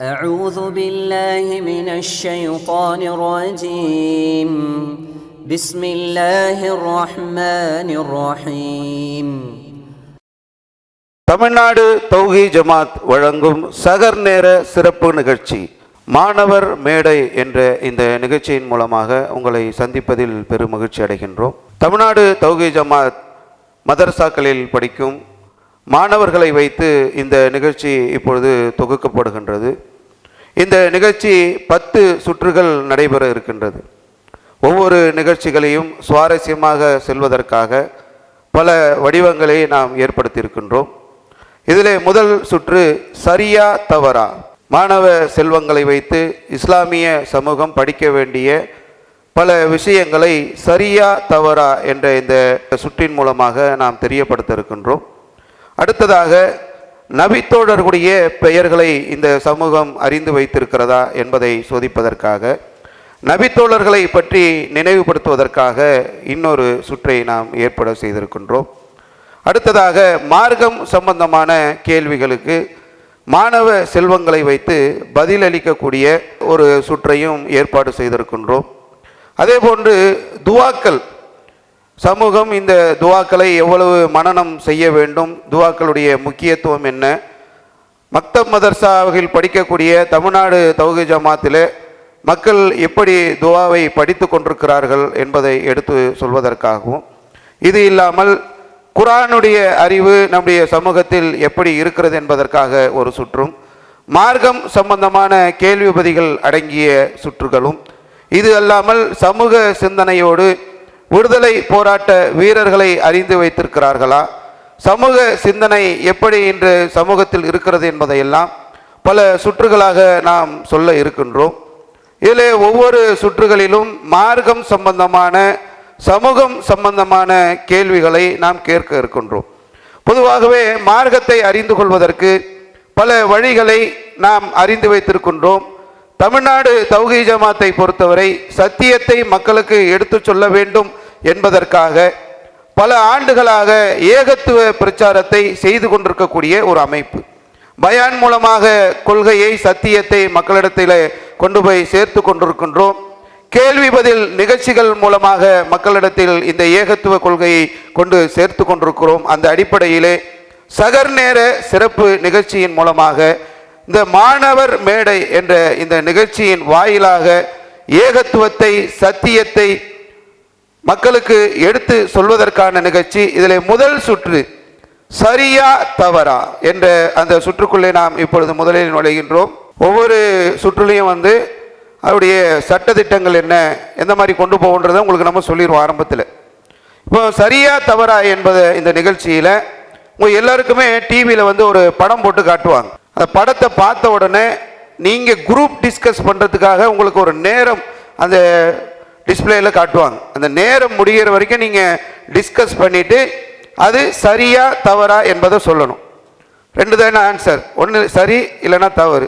أعوذ بالله من الشيطان الرجيم بسم الله الرحمن الرحيم தமிழ்நாடு தௌஹி ஜமாத் வழங்கும் சகர் நேர சிறப்பு நிகழ்ச்சி மாணவர் மேடை என்ற இந்த நிகழ்ச்சியின் மூலமாக உங்களை சந்திப்பதில் பெரும் மகிழ்ச்சி அடைகின்றோம் தமிழ்நாடு தௌஹி ஜமாத் மதரசாக்களில் படிக்கும் மாணவர்களை வைத்து இந்த நிகழ்ச்சி இப்பொழுது தொகுக்கப்படுகின்றது. இந்த நிகழ்ச்சி பத்து சுற்றுகள் நடைபெற இருக்கின்றது. ஒவ்வொரு நிகழ்ச்சிகளையும் சுவாரஸ்யமாக செல்வதற்காக பல வடிவங்களை நாம் ஏற்படுத்தியிருக்கின்றோம். இதிலே முதல் சுற்று சரியா தவறா? மாணவ செல்வங்களை வைத்து இஸ்லாமிய சமூகம் படிக்க வேண்டிய பல விஷயங்களை சரியா தவறா என்ற இந்த சுற்றின் மூலமாக நாம் தெரியப்படுத்த இருக்கின்றோம் அடுத்ததாக நபித்தோழர்களுடைய பெயர்களை இந்த சமூகம் அறிந்து வைத்திருக்கிறதா என்பதை சோதிப்பதற்காக நபித்தோழர்களை பற்றி நினைவுபடுத்துவதற்காக இன்னொரு சுற்றை நாம் ஏற்பட செய்திருக்கின்றோம். அடுத்ததாக மார்க்கம் சம்பந்தமான கேள்விகளுக்கு மாணவ செல்வங்களை வைத்து பதிலளிக்கக்கூடிய ஒரு சுற்றையும் ஏற்பாடு செய்திருக்கின்றோம். அதேபோன்று துவாக்கள் சமூகம் இந்த துவாக்களை எவ்வளவு மனனம் செய்ய வேண்டும்? துவாக்களுடைய முக்கியத்துவம் என்ன? மக்தப் மதர்சாவில் படிக்கக்கூடிய தமிழ்நாடு தௌஹி ஜமாத்தில் மக்கள் எப்படி துவாவை படித்து கொண்டிருக்கிறார்கள் என்பதை எடுத்து சொல்வதற்காகவும் இது இல்லாமல் குரானுடைய அறிவு நம்முடைய சமூகத்தில் எப்படி இருக்கிறது என்பதற்காக ஒரு சுற்றும் மார்க்கம் சம்பந்தமான கேள்விபதிகள் அடங்கிய சுற்றுகளும் இது அல்லாமல் சமூக சிந்தனையோடு விடுதலை போராட்ட வீரர்களை அறிந்து வைத்திருக்கிறார்களா? சமூக சிந்தனை எப்படி இன்று சமூகத்தில் இருக்கிறது என்பதையெல்லாம் பல சுற்றுகளாக நாம் சொல்ல இருக்கின்றோம். இதில் ஒவ்வொரு சுற்றுகளிலும் மார்க்கம் சம்பந்தமான சமூகம் சம்பந்தமான கேள்விகளை நாம் கேட்க இருக்கின்றோம். பொதுவாகவே மார்க்கத்தை அறிந்து கொள்வதற்கு பல வழிகளை நாம் அறிந்து வைத்திருக்கின்றோம். தமிழ்நாடு தௌஹி ஜமாத்தை பொறுத்தவரை சத்தியத்தை மக்களுக்கு எடுத்துச் சொல்ல வேண்டும் என்பதற்காக பல ஆண்டுகளாக ஏகத்துவ பிரச்சாரத்தை செய்து கொண்டிருக்கக்கூடிய ஒரு அமைப்பு. பயான் மூலமாக கொள்கையை சத்தியத்தை மக்களிடத்தில் கொண்டு போய் சேர்த்து கொண்டிருக்கின்றோம். கேள்வி பதில் நிகழ்ச்சிகள் மூலமாக மக்களிடத்தில் இந்த ஏகத்துவ கொள்கையை கொண்டு சேர்த்து கொண்டிருக்கிறோம். அந்த அடிப்படையிலே சகர் நேர சிறப்பு நிகழ்ச்சியின் மூலமாக இந்த மாணவர் மேடை என்ற இந்த நிகழ்ச்சியின் வாயிலாக ஏகத்துவத்தை சத்தியத்தை மக்களுக்கு எடுத்து சொல்வதற்கான நிகழ்ச்சி இதில் முதல் சுற்று சரியா தவறா என்ற அந்த சுற்றுக்குள்ளே நாம் இப்பொழுது முதலில் நுழைகின்றோம். ஒவ்வொரு சுற்றுலையும் வந்து அவருடைய சட்டத்திட்டங்கள் என்ன எந்த மாதிரி கொண்டு போகன்றதை உங்களுக்கு நம்ம சொல்லிடுவோம் ஆரம்பத்தில். இப்போ சரியா தவறா என்பதை இந்த நிகழ்ச்சியில் உங்கள் எல்லாருக்குமே டிவியில் வந்து ஒரு படம் போட்டு காட்டுவாங்க. அந்த படத்தை பார்த்த உடனே நீங்கள் குரூப் டிஸ்கஸ் பண்ணுறதுக்காக உங்களுக்கு ஒரு நேரம் அந்த டிஸ்பிளேயில் காட்டுவாங்க. அந்த நேரம் முடிகிற வரைக்கும் நீங்கள் டிஸ்கஸ் பண்ணிவிட்டு அது சரியா தவறா என்பதை சொல்லணும். ரெண்டு தானே ஆன்சர் ஒன்று சரி இல்லைன்னா தவறு.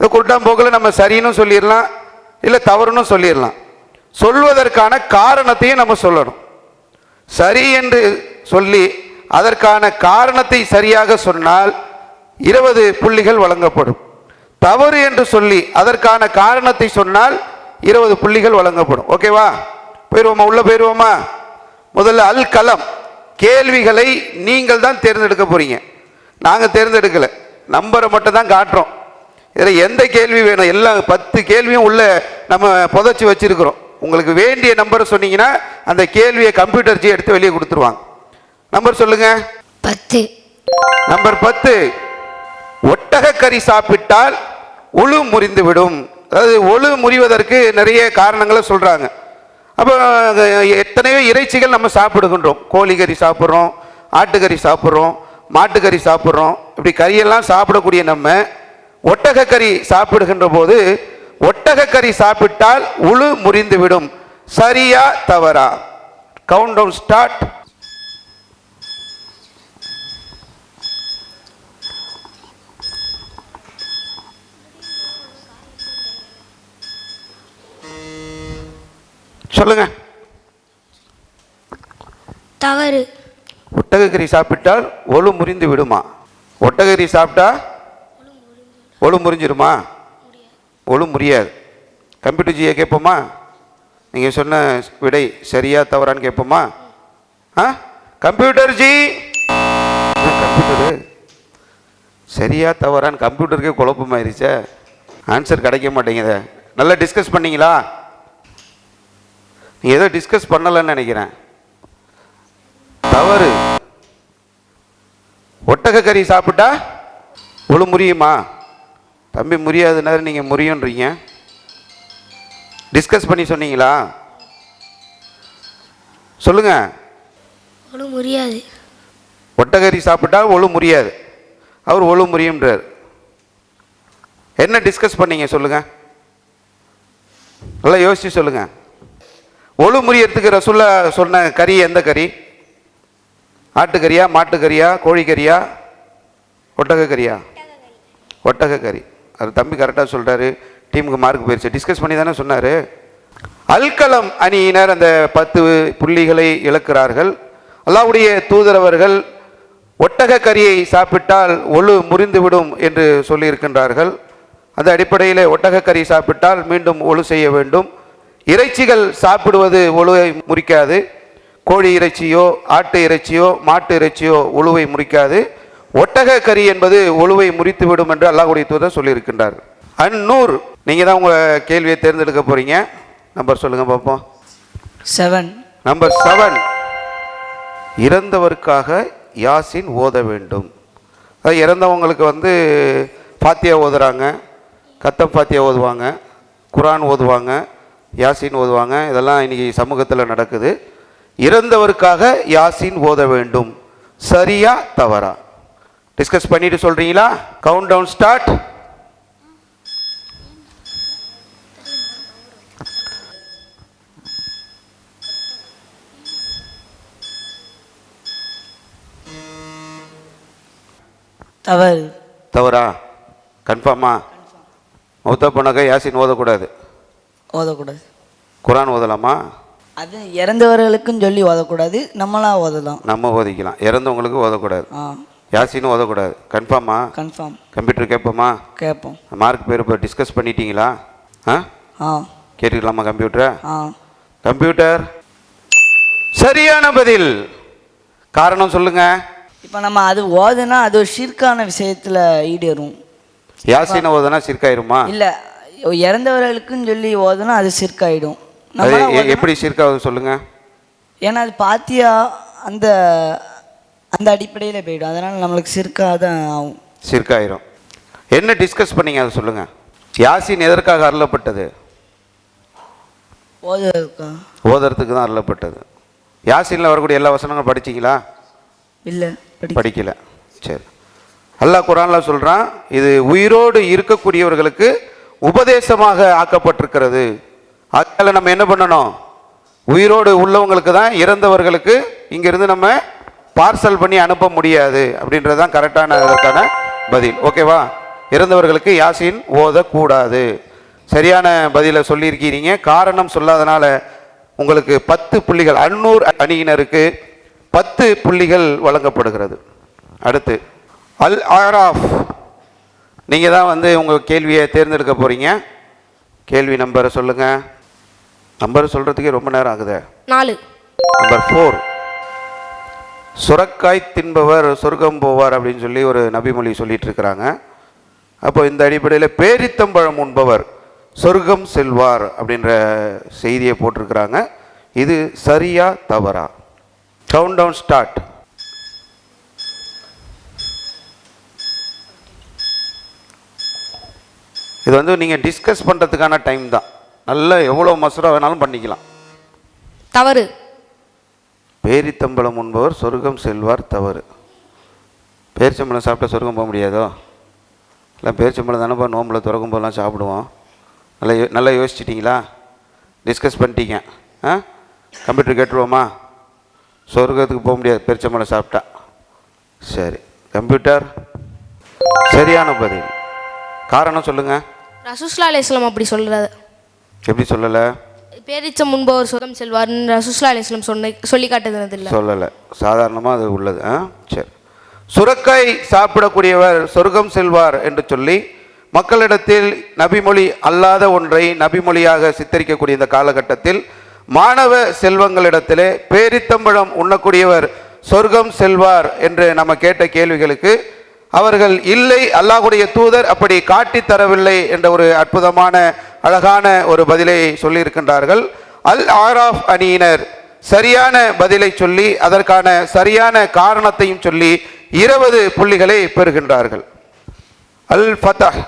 இது குருட்டாம் நம்ம சரின்னு சொல்லிடலாம் இல்லை தவறுன்னு சொல்லிடலாம். சொல்வதற்கான காரணத்தையும் நம்ம சொல்லணும். சரி என்று சொல்லி அதற்கான காரணத்தை சரியாக சொன்னால் இருபது புள்ளிகள் வழங்கப்படும். தவறு என்று சொல்லி அதற்கான காரணத்தை சொன்னால் இருபது புள்ளிகள் வழங்கப்படும். ஓகேவா போயிடுவோமா உள்ள போயிடுவோமா முதல்ல அல் கலம். கேள்விகளை நீங்கள் தான் தேர்ந்தெடுக்க போறீங்க. நாங்கள் தேர்ந்தெடுக்கலை. நம்பரை மட்டும் தான் காட்டுறோம். இதில் எந்த கேள்வி வேணும்? எல்லாம் பத்து கேள்வியும் உள்ள நம்ம புதைச்சி வச்சிருக்கிறோம். உங்களுக்கு வேண்டிய நம்பரை சொன்னீங்கன்னா அந்த கேள்வியை கம்ப்யூட்டர் ஜி எடுத்து வெளியே கொடுத்துருவாங்க. நம்பர் சொல்லுங்க. பத்து. நம்பர் பத்து. ஒட்டகக்கறி சாப்பிட்டால் உழு முறிந்து விடும் அதாவது ஒழு முறிவதற்கு நிறைய காரணங்களை சொல்கிறாங்க அப்போ எத்தனையோ இறைச்சிகள் நம்ம சாப்பிடுகின்றோம். கோழிக்கறி சாப்பிட்றோம் ஆட்டுக்கறி சாப்பிட்றோம் மாட்டுக்கறி சாப்பிட்றோம். இப்படி கறியெல்லாம் சாப்பிடக்கூடிய நம்ம ஒட்டகக்கறி சாப்பிடுகின்ற போது ஒட்டகக்கறி சாப்பிட்டால் உழு முறிந்துவிடும். சரியா தவறா? கவுண்ட் டவுன் ஸ்டார்ட் சொல்லுங்க. தவறு. ஒட்டகக்கறி சாப்பிட்டால் ஒழு முறிந்து விடுமா? ஒட்டகக்கறி சாப்பிட்டா ஒழு முறிஞ்சிருமா? ஒழு முறியாது. கம்ப்யூட்டர் ஜியை கேட்போமா? நீங்கள் சொன்ன விடை சரியா தவறான்னு கேட்போமா? ஆ? கம்ப்யூட்டர் ஜி. கம்ப்யூட்டரு? சரியா தவறான்னு கம்ப்யூட்டருக்கே குழப்பமாயிருச்சே. ஆன்சர் கிடைக்க மாட்டேங்குதே. நல்லா டிஸ்கஸ் பண்ணீங்களா? நீ ஏதோ டிஸ்கஸ் பண்ணலைன்னு நினைக்கிறேன். தவறு. ஒட்டக கறி சாப்பிட்டா ஒழு முறியுமா? தம்பி முறியாதுன்னா நீங்கள் முறியுன்றீங்க. டிஸ்கஸ் பண்ணி சொன்னீங்களா? சொல்லுங்க. ஒன்றும் முடியாது ஒட்டகரி சாப்பிட்டா ஒழு முறியாது. அவர் ஒழு முறியும்ன்றார். என்ன டிஸ்கஸ் பண்ணீங்க சொல்லுங்க. நல்லா யோசிச்சு சொல்லுங்க. ஒழு முறியறதுக்கு ரசுல்லா சொன்ன கறி எந்த கறி? ஆட்டுக்கறியா மாட்டுக்கறியா கோழிக்கறியா ஒட்டகக்கறியா? ஒட்டகக்கறி. அது தம்பி கரெக்டாக சொல்கிறாரு டீமுக்கு மார்க் போயிடுச்சு டிஸ்கஸ் பண்ணி தானே சொன்னார். அல்கலம் அணியினர் அந்த பத்து புள்ளிகளை இழக்கிறார்கள். அல்லாவுடைய தூதரவர்கள் ஒட்டக கறியை சாப்பிட்டால் ஒழு முறிந்துவிடும் என்று சொல்லியிருக்கின்றார்கள். அந்த அடிப்படையில் ஒட்டகக்கறி சாப்பிட்டால் மீண்டும் ஒழு செய்ய வேண்டும். இறைச்சிகள் சாப்பிடுவது ஒழுவை முறிக்காது. கோழி இறைச்சியோ ஆட்டு இறைச்சியோ மாட்டு இறைச்சியோ ஒழுவை முறிக்காது. ஒட்டக கறி என்பது ஒழுவை முறித்துவிடும் என்று அல்லாஹ்வுடைய தூதர் சொல்லியிருக்கின்றார். அந்நூர் நீங்கள் தான் உங்கள் கேள்வியை தேர்ந்தெடுக்க போகிறீங்க நம்பர் சொல்லுங்கள் பார்ப்போம் செவன் நம்பர் செவன் இறந்தவருக்காக யாசின் ஓத வேண்டும். அது இறந்தவங்களுக்கு வந்து ஃபாத்தியா ஓதுறாங்க. கத்தம் ஃபாத்தியா ஓதுவாங்க. குரான் ஓதுவாங்க. யாசின் ஓதுவாங்க. இதெல்லாம் இன்னைக்கு சமூகத்தில் நடக்குது. இறந்தவருக்காக யாசின் ஓத வேண்டும். சரியா தவறா? டிஸ்கஸ் பண்ணிட்டு சொல்றீங்களா? கவுண்ட் டவுன் ஸ்டார்ட் தவறு? தவறா கன்ஃபார்மா மௌத்தா போனாக்கா யாசின் ஓதக்கூடாது. ஓதக்கூடாது. குரான் ஓதலாமா? அது இறந்தவர்களுக்கும் சொல்லி ஓதக்கூடாது நம்மளா ஓதலாம். நம்ம ஓதிக்கலாம். இறந்தவங்களுக்கு ஓதக்கூடாது. யாசினும் ஓதக்கூடாது. கன்ஃபார்மா? கன்ஃபார்ம். கம்ப்யூட்டர் கேட்போமா? கேட்போம். மார்க் பேர் இப்போ டிஸ்கஸ் பண்ணிட்டீங்களா? ஆ? ஆ. கேட்டுக்கலாமா கம்ப்யூட்டரை? ஆ. கம்ப்யூட்டர் சரியான பதில். காரணம் சொல்லுங்க. இப்போ நம்ம அது ஓதுனா அது ஒரு ஷிர்கான விஷயத்தில் ஈடேறும். யாசினை ஓதுனா சிற்காயிருமா இல்லை இறந்தவர்களுக்கும் சொல்லி ஓதுனா அது சிற்காயிடும். அது எ- எப்படி சிற்காவது சொல்லுங்க? ஏன்னா அது பாத்தியா அந்த அந்த அடிப்படையில் போயிடும். அதனால் நம்மளுக்கு சிற்கா தான் ஆகும். சிற்காயிரும். என்ன டிஸ்கஸ் பண்ணீங்க? அதை சொல்லுங்க. யாசின் எதற்காக அருளப்பட்டது? ஓதுறதுக்கா? ஓதுறதுக்கு தான் அருளப்பட்டது. யாசினில் வரக்கூடிய எல்லா வசனங்களும் படிச்சீங்களா? இல்லை படி படிக்கல. சரி. அல்லாஹ் குரான்ல சொல்றான் இது உயிரோடு இருக்கக்கூடியவர்களுக்கு உபதேசமாக ஆக்கப்பட்டிருக்கிறது. அதனால் நம்ம என்ன பண்ணணும்? உயிரோடு உள்ளவங்களுக்கு தான் இறந்தவர்களுக்கு இங்கிருந்து நம்ம பார்சல் பண்ணி அனுப்ப முடியாது அப்படின்றது தான் கரெக்டான அதற்கான பதில். ஓகேவா இறந்தவர்களுக்கு யாசின் ஓதக்கூடாது. சரியான பதிலை சொல்லியிருக்கிறீங்க காரணம் சொல்லாதனால உங்களுக்கு பத்து புள்ளிகள் அன்னூர் அணியினருக்கு பத்து புள்ளிகள் வழங்கப்படுகிறது. அடுத்து அல் ஆராஃப் நீங்கள் தான் வந்து உங்கள் கேள்வியை தேர்ந்தெடுக்க போகிறீங்க கேள்வி நம்பரை சொல்லுங்கள் நம்பர் சொல்கிறதுக்கே ரொம்ப நேரம் ஆகுதே. நாலு. நம்பர் ஃபோர் சுரக்காய் தின்பவர் சொர்க்கம் போவார் அப்படின்னு சொல்லி ஒரு நபிமொழி சொல்லிட்டு இருக்கிறாங்க அப்போ இந்த அடிப்படையில் பேரித்தம்பழம் உண்பவர் சொர்க்கம் செல்வார் அப்படின்ற செய்தியை போட்டிருக்கிறாங்க. இது சரியா தவறா? கவுண்ட் டவுன் ஸ்டார்ட் இது வந்து நீங்கள் டிஸ்கஸ் பண்ணுறதுக்கான டைம் தான். நல்ல எவ்வளோ மசூரா வேணாலும் பண்ணிக்கலாம். தவறு. பேரித்தம்பழம் உண்பவர் சொர்க்கம் செல்வார் தவறு. பேரிச்சம்பழம் சாப்பிட்டா சொர்க்கம் போக முடியாதோ? இல்லை பேரிச்சம்பழம் தானேப்பா நோம்பில் திறக்கும் போதெல்லாம் சாப்பிடுவோம். நல்லா யோ- நல்லா யோசிச்சிட்டிங்களா? டிஸ்கஸ் பண்ணிட்டீங்க. ஆ? கம்ப்யூட்டர் கேட்டுருவோமா? சொர்க்கத்துக்கு போக முடியாது பேரிச்சம்பழம் சாப்பிட்டா. சரி. கம்ப்யூட்டர் சரியான பதில். காரணம் சொல்லுங்கள் ரசூஸ்லா அலிஸ்லாம் அப்படி சொல்கிறது எப்படி சொல்லலை? பேரிச்சம் முன்பவர் சுகம் செல்வார்னு ரசூஸ்லா அலிஸ்லாம் சொன்ன சொல்லி காட்டுறது இல்லை. சொல்லலை. சாதாரணமாக அது உள்ளது. ஆ சரி. சுரக்காய் சாப்பிடக்கூடியவர் சொர்க்கம் செல்வார் என்று சொல்லி மக்களிடத்தில் நபிமொழி அல்லாத ஒன்றை நபிமொழியாக சித்தரிக்கக்கூடிய இந்த காலகட்டத்தில் மாணவ செல்வங்களிடத்திலே பேரித்தம்பழம் உண்ணக்கூடியவர் சொர்க்கம் செல்வார் என்று நம்ம கேட்ட கேள்விகளுக்கு அவர்கள் இல்லை அல்லாஹ்வுடைய தூதர் அப்படி காட்டித் தரவில்லை என்ற ஒரு அற்புதமான அழகான ஒரு பதிலை சொல்லியிருக்கின்றார்கள். அல் ஆராஃப் அணியினர் சரியான பதிலை சொல்லி அதற்கான சரியான காரணத்தையும் சொல்லி இருபது புள்ளிகளை பெறுகின்றார்கள். அல் ஃபதஹ்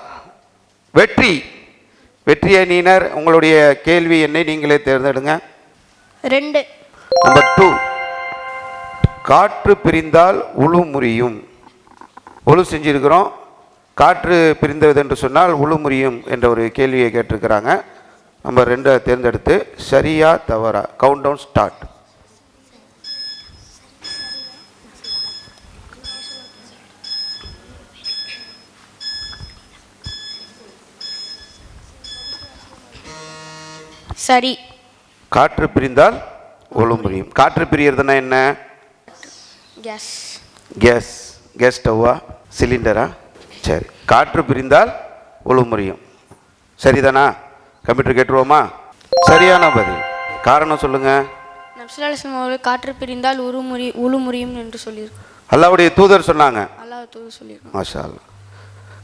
வெற்றி. வெற்றி அணியினர் உங்களுடைய கேள்வி என்னை நீங்களே தேர்ந்தெடுங்க. ரெண்டு. நம்பர் டூ காற்று பிரிந்தால் உழு முறியும். ஒழு செஞ்சிருக்கிறோம். காற்று பிரிந்தது என்று சொன்னால் உழு முறியும் என்ற ஒரு கேள்வியை கேட்டிருக்கிறாங்க. நம்பர் ரெண்டை தேர்ந்தெடுத்து சரியா தவறா கவுண்ட் டவுன் ஸ்டார்ட் சரி. காற்று பிரிந்தால் ஒழு முறியும். காற்று பிரியறதுன்னா என்ன? கேஸ் கேஸ் கேஸ் ஸ்டவ்வா சிலிண்டரா சரி. காற்று பிரிந்தால் ஒழு முறியும். சரிதானா? கம்ப்யூட்டர் கேட்டுருவோமா? சரியான பதில். காரணம் சொல்லுங்க. நப்சுல்லா அலிஸ்லாம் அவர்கள் காற்று பிரிந்தால் உருமுறி உழு முறியும் என்று சொல்லியிருக்காங்க அல்லாவுடைய தூதர் சொன்னாங்க. அல்லாஹ் தூது சொல்லியிருக்காங்க மாஷா அல்லாஹ்.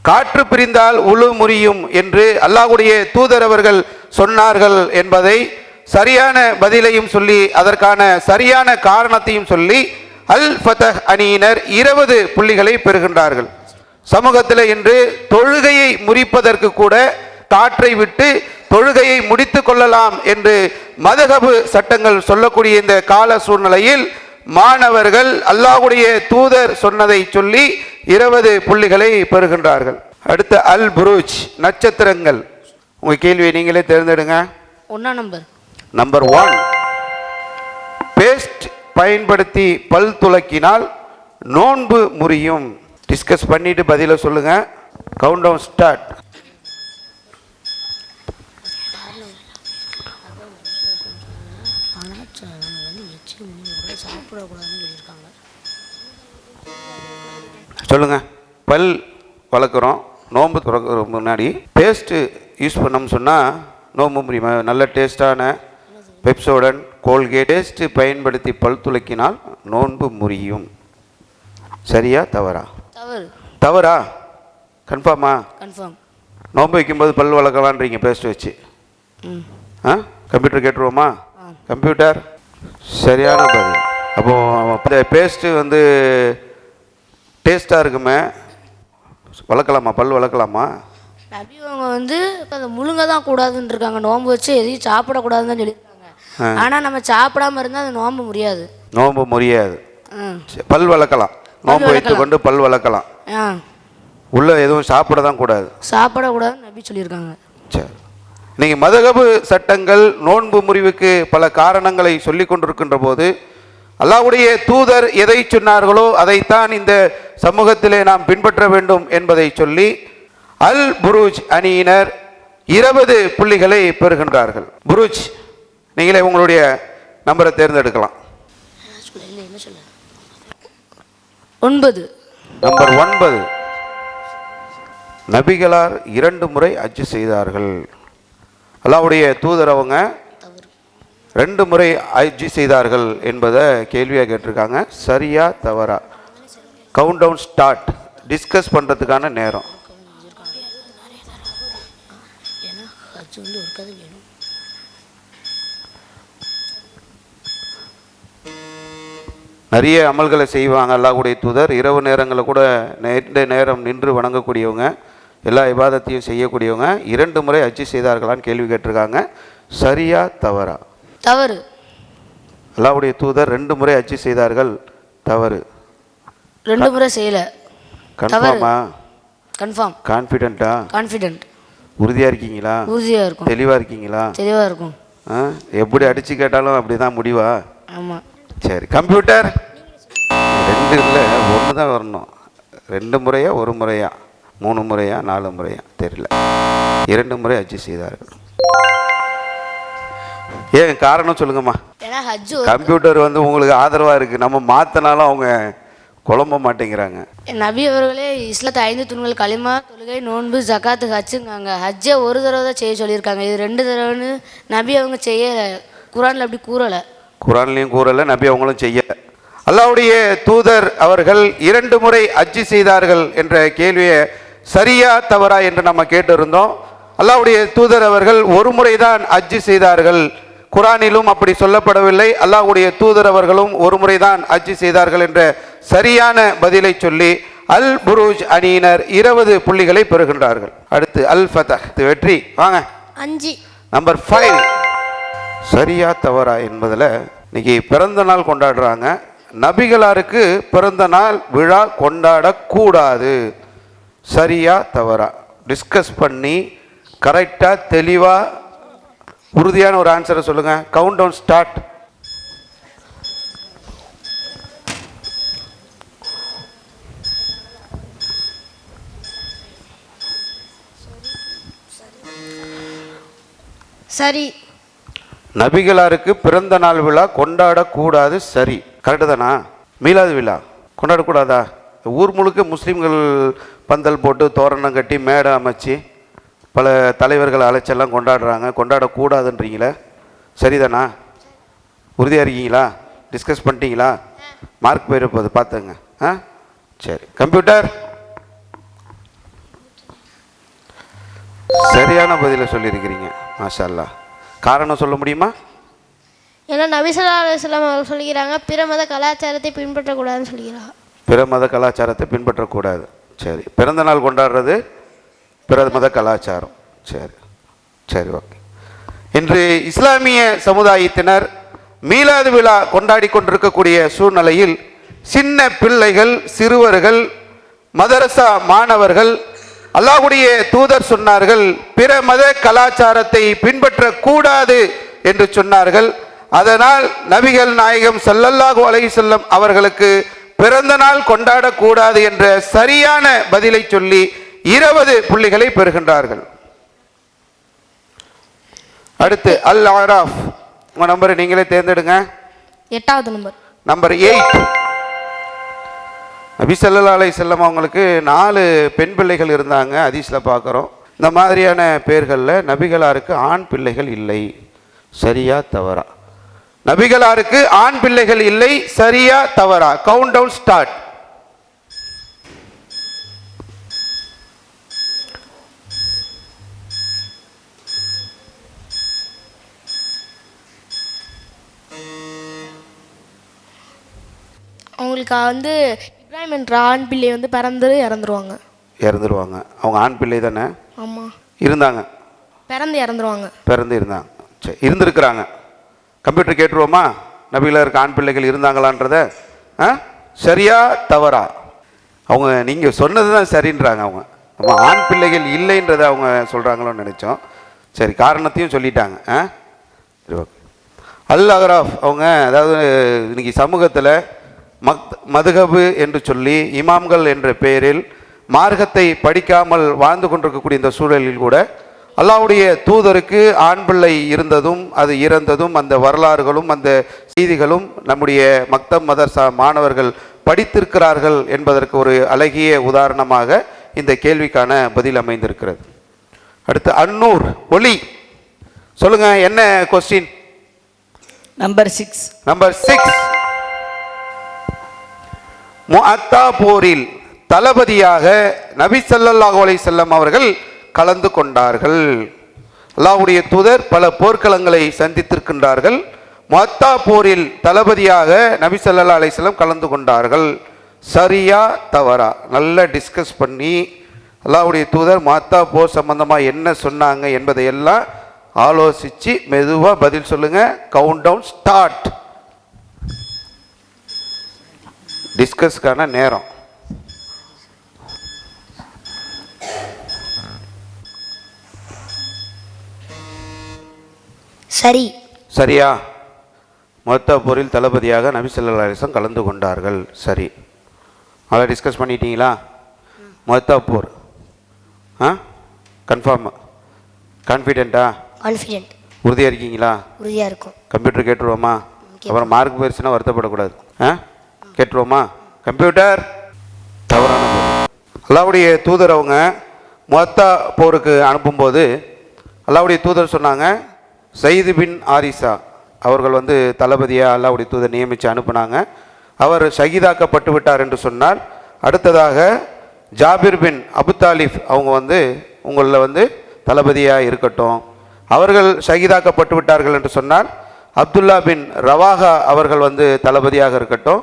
காற்று பிரிந்தால் உழு முறியும் என்று அல்லாஹ்வுடைய தூதர் அவர்கள் சொன்னார்கள் என்பதை சரியான பதிலையும் சொல்லி அதற்கான சரியான காரணத்தையும் சொல்லி அல் ஃபதஹ் அணியினர் இருபது புள்ளிகளை பெறுகின்றார்கள். சமூகத்தில் இன்று தொழுகையை முறிப்பதற்கு கூட காற்றை விட்டு தொழுகையை முடித்து கொள்ளலாம் என்று மதகபு சட்டங்கள் சொல்லக்கூடிய இந்த கால சூழ்நிலையில் மாணவர்கள் அல்லாஹ்வுடைய தூதர் சொன்னதை சொல்லி இருபது புள்ளிகளை பெறுகின்றார்கள். அடுத்து அல் புரூஜ் நட்சத்திரங்கள். உங்க கேள்வியை நீங்களே தேர்ந்தெடுங்க. ஒன்றா நம்பர். Number one. பேஸ்ட் பயன்படுத்தி பல் துலக்கினால் நோன்பு முறியும். டிஸ்கஸ் பண்ணிட்டு பதில சொல்லுங்க. கவுண்ட் டவுன் ஸ்டார்ட் சொல்லுங்க. பல் வளர்க்குறோம். நோன்பு துறக்கிற முன்னாடி பேஸ்ட்டு யூஸ் பண்ணோம்னு சொன்னால் நோன்பு முடியுமா நல்ல டேஸ்டான பெப்சோடன் கோல்கேட் பேஸ்ட்டு பயன்படுத்தி பல் துலக்கினால் நோன்பு முறியும். சரியா? தவறா? தவறு. தவறா? கன்ஃபார்மா? கன்ஃபார்ம். நோன்பு வைக்கும்போது பல் வளர்க்கலான்றீங்க பேஸ்ட் வச்சு. ம். ஆ? கம்ப்யூட்டர் கேட்டுருவோமா? கம்ப்யூட்டர்? சரியான பதில். அப்போ இந்த பேஸ்ட்டு வந்து டேஸ்ட்டாக இருக்குமே? வளர்க்கலாமா? பல் வளர்க்கலாமா? நபி அவங்க வந்து அதை முழுங்க தான் கூடாதுன்னு இருக்காங்க நோன்பு வச்சு எதையும் சாப்பிடக்கூடாதுன்னு தான் சொல்லியிருக்காங்க. ஆனால் நம்ம சாப்பிடாம இருந்தால் அது நோன்பு முடியாது. நோன்பு முறியாது ம் சரி, பல் வளர்க்கலாம். நோன்பு வைத்துக்கொண்டு பல் வளர்க்கலாம். ஆ. உள்ளே எதுவும் சாப்பிட தான் கூடாது. சாப்பிடக்கூடாதுன்னு நபி சொல்லியிருக்காங்க. சரி நீங்கள் மதகபு சட்டங்கள் நோன்பு முறிவுக்கு பல காரணங்களை சொல்லி கொண்டிருக்கின்ற போது அல்லாஹ்வுடைய தூதர் எதை சொன்னார்களோ அதைத்தான் இந்த சமூகத்திலே நாம் பின்பற்ற வேண்டும் என்பதை சொல்லி அல் புரூஜ் அணியினர் இருபது புள்ளிகளை பெறுகின்றார்கள். புரூஜ் நீங்களே உங்களுடைய நம்பரை தேர்ந்தெடுக்கலாம். ஒன்பது. நம்பர் ஒன்பது. நபிகளார் இரண்டு முறை அஜ் செய்தார்கள். அல்லாஹ்வுடைய தூதர் அவங்க ரெண்டு முறை அஜ் செய்தார்கள் என்பதை கேள்வியாக கேட்டிருக்காங்க. சரியா தவறா? கவுண்ட் டவுன் ஸ்டார்ட் டிஸ்கஸ் பண்ணுறதுக்கான நேரம் நிறைய அமல்களை செய்வாங்க அல்லாஹ்வுடைய தூதர். இரவு நேரங்களில் கூட நீண்ட நேரம் நின்று வணங்கக்கூடியவங்க எல்லா இபாதத்தையும் செய்யக்கூடியவங்க இரண்டு முறை அஜி செய்தார்களான்னு கேள்வி கேட்டிருக்காங்க. சரியா தவறா? தவறு. அல்லாஹ்வுடைய தூதர் ரெண்டு முறை அஜி செய்தார்கள் தவறு. ரெண்டு முறை செய்யலை. கன்ஃபார்மா? கன்ஃபார்ம். கான்ஃபிடென்ட்டா? கான்ஃபிடென்ட். உறுதியாக இருக்கீங்களா? உறுதியாக இருக்கும். தெளிவாக இருக்கீங்களா? தெளிவாக இருக்கும். எப்படி அடித்து கேட்டாலும் அப்படி தான் முடிவா? ஆமாம் சரி கம்ப்யூட்டர். ரெண்டு இல்லை ஒன்று தான் வரணும். ரெண்டு முறையா ஒரு முறையா மூணு முறையா நாலு முறையா தெரியல. இரண்டு முறை அஜி செய்தார்கள். ஏன் காரணம் சொல்லுங்கம்மா. கம்ப்யூட்டர் வந்து உங்களுக்கு ஆதரவாக இருக்குது நம்ம மாற்றினாலும் அவங்க குழம்ப மாட்டேங்கிறாங்க. நபி அவர்களே இஸ்லாத்து ஐந்து தூண்கள் களிமா தொழுகை நோன்பு ஜக்காத்து ஹஜ்ஜுங்காங்க. ஹஜ்ஜை ஒரு தடவை தான் செய்ய சொல்லியிருக்காங்க. இது ரெண்டு தடவைன்னு நபி அவங்க செய்யலை. குரானில் அப்படி கூறலை. குரான்லையும் கூறல நபி அவங்களும் செய்யல அல்லாஹ்வுடைய தூதர் அவர்கள் இரண்டு முறை அஜ்ஜி செய்தார்கள் என்ற கேள்வியை சரியா தவறா என்று நம்ம கேட்டிருந்தோம். அல்லாஹ்வுடைய தூதர் அவர்கள் ஒரு முறை தான் அஜ்ஜி செய்தார்கள். குரானிலும் அப்படி சொல்லப்படவில்லை. அல்லாஹ்வுடைய தூதர் அவர்களும் ஒரு முறை தான் அஜ்ஜி செய்தார்கள் என்ற சரியான பதிலை சொல்லி அல் புரூஜ் அணியினர் இருபது புள்ளிகளை பெறுகின்றார்கள். அடுத்து அல் ஃபதஹ். வெற்றி. வாங்க. அஞ்சு. நம்பர் ஃபைவ் சரியா தவறா என்பதில் இன்னைக்கு பிறந்த நாள் கொண்டாடுறாங்க. நபிகளாருக்கு பிறந்த நாள் விழா கொண்டாடக்கூடாது. சரியா தவறா? டிஸ்கஸ் பண்ணி கரெக்டாக தெளிவாக உறுதியான ஒரு ஆன்சரை சொல்லுங்கள் கவுண்ட் டவுன் ஸ்டார்ட் சரி. நபிகளாருக்கு பிறந்த நாள் விழா கொண்டாடக்கூடாது சரி. கரெக்டு தானா? மீலாது விழா கொண்டாடக்கூடாதா? ஊர் முழுக்க முஸ்லீம்கள் பந்தல் போட்டு தோரணம் கட்டி மேடை அமைச்சு பல தலைவர்கள் அழைச்செல்லாம் கொண்டாடுறாங்க. கொண்டாடக்கூடாதுன்றீங்களே? சரிதானா? உறுதியாக இருக்கீங்களா? டிஸ்கஸ் பண்ணிட்டீங்களா? மார்க் போயிருப்பது பார்த்துங்க. ஆ? சரி. கம்ப்யூட்டர் சரியான பதிலை சொல்லியிருக்கிறீங்க. மாஷா காரணம் சொல்ல முடியுமா? ஏன்னா நபிசல்லா அலுவலாம் அவர்கள் சொல்லிக்கிறாங்க பிற மத கலாச்சாரத்தை பின்பற்றக்கூடாதுன்னு சொல்லிக்கிறாங்க பிற மத கலாச்சாரத்தை பின்பற்றக்கூடாது. சரி. பிறந்த நாள் கொண்டாடுறது பிற மத கலாச்சாரம். சரி. சரி ஓகே. இன்று இஸ்லாமிய சமுதாயத்தினர் மீலாது விழா கொண்டாடி கொண்டிருக்கக்கூடிய சூழ்நிலையில் சின்ன பிள்ளைகள் சிறுவர்கள் மதரசா மாணவர்கள் அல்லாஹ்வுடைய தூதர் சொன்னார்கள் பிற மத கலாச்சாரத்தை பின்பற்றக்கூடாது என்று சொன்னார்கள். அதனால் நபிகள் நாயகம் ஸல்லல்லாஹு அலைஹி வஸல்லம் அவர்களுக்கு பிறந்த நாள் கொண்டாடக்கூடாது என்ற சரியான பதிலை சொல்லி இருபது புள்ளிகளை பெறுகின்றார்கள். அடுத்து அல் ஆராஃப் உங்க நம்பரை நீங்களே தேர்ந்தெடுங்க. எட்டாவது நம்பர் நம்பர் எயிட் நபி ஸல்லல்லாஹு செல்லம் அவங்களுக்கு நாலு பெண் பிள்ளைகள் இருந்தாங்க அதிசல பார்க்குறோம் இந்த மாதிரியான பேர்களில் நபிகளாருக்கு ஆண் பிள்ளைகள் இல்லை சரியா தவறா? நபிகளாருக்கு ஆண் பிள்ளைகள் இல்லை சரியா தவறா? கவுண்ட் டவுன் ஸ்டார்ட் அவங்களுக்கு வந்து இப்ராஹிம் என்ற ஆண் பிள்ளை வந்து பிறந்து இறந்துருவாங்க. இறந்துருவாங்க. அவங்க ஆண் பிள்ளை தானே? ஆமாம் இருந்தாங்க. பிறந்து இறந்துருவாங்க. பிறந்து இருந்தாங்க. சரி இருந்திருக்கிறாங்க. கம்ப்யூட்டர் கேட்டுருவோமா? நபிகளாருக்கு ஆண் பிள்ளைகள் இருந்தாங்களான்றத? ஆ? சரியா தவறா? அவங்க நீங்கள் சொன்னது தான் சரின்றாங்க அவங்க. நம்ம ஆண் பிள்ளைகள் இல்லைன்றதை அவங்க சொல்கிறாங்களோன்னு நினச்சோம். சரி காரணத்தையும் சொல்லிட்டாங்க. ஆ? சரி ஓகே. அல் அகராஃப் அவங்க அதாவது இன்னைக்கு சமூகத்தில் மக் மதுகபு என்று சொல்லி இமாம்கள் என்ற பெயரில் மார்க்கத்தை படிக்காமல் வாழ்ந்து கொண்டிருக்கக்கூடிய இந்த சூழலில் கூட அல்லாஹ்வுடைய தூதருக்கு ஆண் பிள்ளை இருந்ததும் அது இறந்ததும் அந்த வரலாறுகளும் அந்த செய்திகளும் நம்முடைய மக்தம் மதர்சா மாணவர்கள் படித்திருக்கிறார்கள் என்பதற்கு ஒரு அழகிய உதாரணமாக இந்த கேள்விக்கான பதில் அமைந்திருக்கிறது. அடுத்து அன்னூர் ஒளி சொல்லுங்க என்ன question number six number six முஅத்தா போரில் தளபதியாக நபி ஸல்லல்லாஹு அலைஹி அவர்கள் கலந்து கொண்டார்கள். அல்லாஹுடைய தூதர் பல போர்க்களங்களை சந்தித்திருக்கின்றார்கள். மொத்தா போரில் தளபதியாக நபி ஸல்லல்லாஹு அலைஹி கலந்து கொண்டார்கள். சரியா தவறா? நல்லா டிஸ்கஸ் பண்ணி அல்லாவுடைய தூதர் மாத்தா போர் சம்பந்தமாக என்ன சொன்னாங்க என்பதையெல்லாம் ஆலோசித்து மெதுவாக பதில் சொல்லுங்கள் கவுண்ட் டவுன் ஸ்டார்ட் டிஸ்கஸ்க்கான நேரம். சரி. சரியா? மொத்த போரில் தளபதியாக நபி ஸல்லல்லாஹு அலைஹி வஸல்லம் கலந்து கொண்டார்கள். சரி. அதை டிஸ்கஸ் பண்ணிட்டீங்களா? மொத்த போர். ஆ? கன்ஃபார்ம் கான்ஃபிடென்ட்டா கான்ஃபிடென்ட் உறுதியாக இருக்கீங்களா? உறுதியாக இருக்கும். கம்ப்யூட்டர் கேட்டுருவோமா? அப்புறம் மார்க் போயிடுச்சுன்னா வருத்தப்படக்கூடாது. ஆ? கேட்டுருவோமா? கம்ப்யூட்டர். தவறான அல்லாவுடைய தூதர் அவங்க மொத்தா போருக்கு அனுப்பும்போது அல்லாவுடைய தூதர் சொன்னாங்க சயீது பின் ஆரிசா அவர்கள் வந்து தளபதியாக அல்லாவுடைய தூதர் நியமித்து அனுப்புனாங்க. அவர் ஷஹீதாக்கப்பட்டு விட்டார் என்று சொன்னால் அடுத்ததாக ஜாபிர் பின் அபுத்தாலிஃப் அவங்க வந்து உங்களில் வந்து தளபதியாக இருக்கட்டும். அவர்கள் ஷஹீதாக்கப்பட்டு விட்டார்கள் என்று சொன்னால் அப்துல்லா பின் ரவாகா அவர்கள் வந்து தளபதியாக இருக்கட்டும்.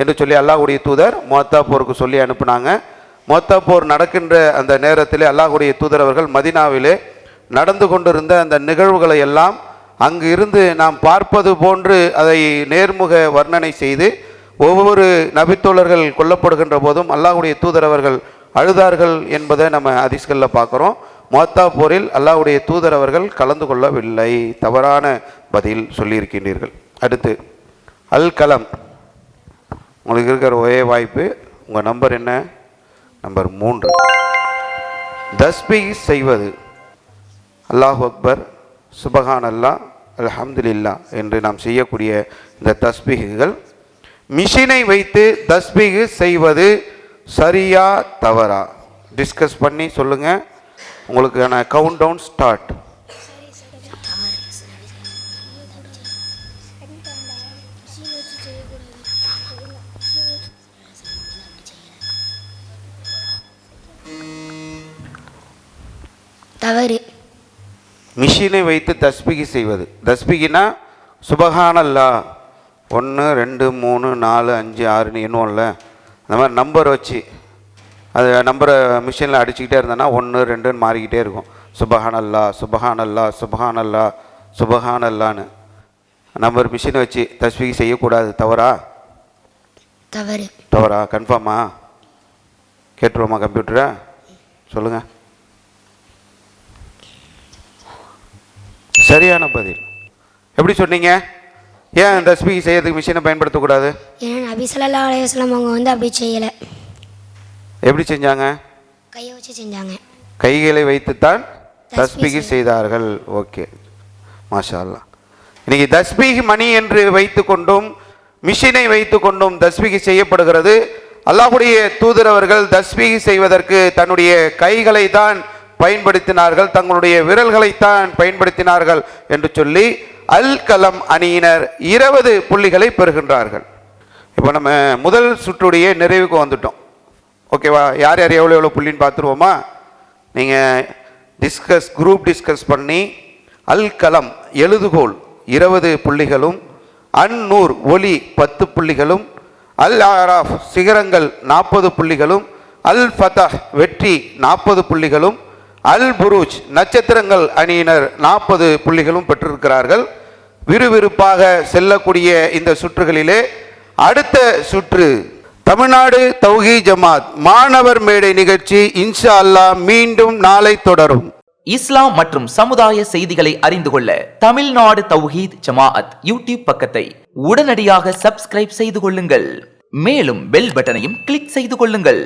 என்று சொல்லி அல்லாஹுடைய தூதர் மொத்தா போருக்கு சொல்லி அனுப்புனாங்க. மொத்தா போர் நடக்கின்ற அந்த நேரத்திலே அல்லாஹுடைய தூதர் அவர்கள் மதினாவிலே நடந்து கொண்டிருந்த அந்த நிகழ்வுகளை எல்லாம் அங்கு இருந்து நாம் பார்ப்பது போன்று அதை நேர்முக வர்ணனை செய்து ஒவ்வொரு நபித்தோழர்கள் கொல்லப்படுகின்ற போதும் அல்லாஹுடைய தூதர் அவர்கள் அழுதார்கள் என்பதை நம்ம அதிஸ்களில் பார்க்குறோம். மொத்தா போரில் அல்லாஹுடைய தூதர் அவர்கள் கலந்து கொள்ளவில்லை. தவறான பதில் சொல்லியிருக்கின்றீர்கள். அடுத்து அல் கலம் உங்களுக்கு இருக்கிற ஒரே வாய்ப்பு உங்கள் நம்பர் என்ன? நம்பர் மூன்று. தஸ்பி செய்வது. அல்லாஹ் அக்பர் சுபஹான் அல்லா அல்ஹம்துலில்லா என்று நாம் செய்யக்கூடிய இந்த தஸ்பீகுகள். மிஷினை வைத்து தஸ்பீகு செய்வது சரியா தவறா? டிஸ்கஸ் பண்ணி சொல்லுங்கள் உங்களுக்கான கவுண்ட் டவுன் ஸ்டார்ட் மிஷினை வைத்து தஸ்பிகி செய்வது. தஸ்பிகினா சுபஹானல்லா. ஒன்று ரெண்டு மூணு நாலு அஞ்சு ஆறுன்னு எண்ணுவோம்ல. அந்த மாதிரி நம்பர் வச்சு அது நம்பரை மிஷினில் அடிச்சுக்கிட்டே இருந்தோன்னா ஒன்று ரெண்டுன்னு மாறிக்கிட்டே இருக்கும். சுபஹானல்லா சுபஹானல்லா சுபஹானல்லா சுபஹானல்லான்னு. நம்பர் மிஷினை வச்சு தஸ்பிகி செய்யக்கூடாது. தவறா? தவறு. தவறா? கன்ஃபார்மா? கேட்டுருவோமா கம்ப்யூட்டரை? சொல்லுங்கள் சரியான பதில். எப்படி சொன்னீங்க? ஏன் தஸ்பீகி செய்யறதுக்கு மிஷினை பயன்படுத்தக்கூடாது? ஏன்னா நபி ஸல்லல்லாஹு அலைஹி வஸல்லம் அவங்க வந்து அப்படி செய்யலை. எப்படி செஞ்சாங்க? கையை வச்சு செஞ்சாங்க. கைகளை வைத்துத்தான் தஸ்பீகி செய்தார்கள். ஓகே. மாஷா அல்லாஹ் இன்னைக்கு தஸ்பீகி மணி என்று வைத்துக்கொண்டும் மிஷினை வைத்துக்கொண்டும் தஸ்பீகி செய்யப்படுகிறது. அல்லாஹ்வுடைய தூதர் அவர்கள் தஸ்பீகி செய்வதற்கு தன்னுடைய கைகளை தான் பயன்படுத்தினார்கள் தங்களுடைய விரல்களைத்தான் பயன்படுத்தினார்கள் என்று சொல்லி அல் கலம் அணியினர் இருபது புள்ளிகளை பெறுகின்றார்கள். இப்போ நம்ம முதல் சுற்றுடைய நிறைவுக்கு வந்துட்டோம். ஓகேவா? யார் யார் எவ்வளோ எவ்வளோ புள்ளின்னு பார்த்துருவோமா? நீங்கள் டிஸ்கஸ் குரூப் டிஸ்கஸ் பண்ணி அல் கலம் எழுதுகோல் இருபது புள்ளிகளும் அந்நூர் ஒலி பத்து புள்ளிகளும் அல் ஆராஃப் சிகரங்கள் நாற்பது புள்ளிகளும் அல் ஃபதஹ் வெற்றி நாற்பது புள்ளிகளும் அல் புரூஜ் நட்சத்திரங்கள் அணியினர் நாற்பது புள்ளிகளும் பெற்றிருக்கிறார்கள். விறுவிறுப்பாக செல்லக்கூடிய இந்த சுற்றுகளிலே அடுத்த சுற்று தமிழ்நாடு தௌஹி ஜமாத் மாணவர் மேடை நிகழ்ச்சி. இன்ஷா அல்லாஹ் மீண்டும் நாளை தொடரும். இஸ்லாம் மற்றும் சமுதாய செய்திகளை அறிந்து கொள்ள தமிழ்நாடு தௌஹீத் ஜமாஅத் யூடியூப் பக்கத்தை உடனடியாக சப்ஸ்கிரைப் செய்து கொள்ளுங்கள். மேலும் பெல் பட்டனையும் கிளிக் செய்து கொள்ளுங்கள்.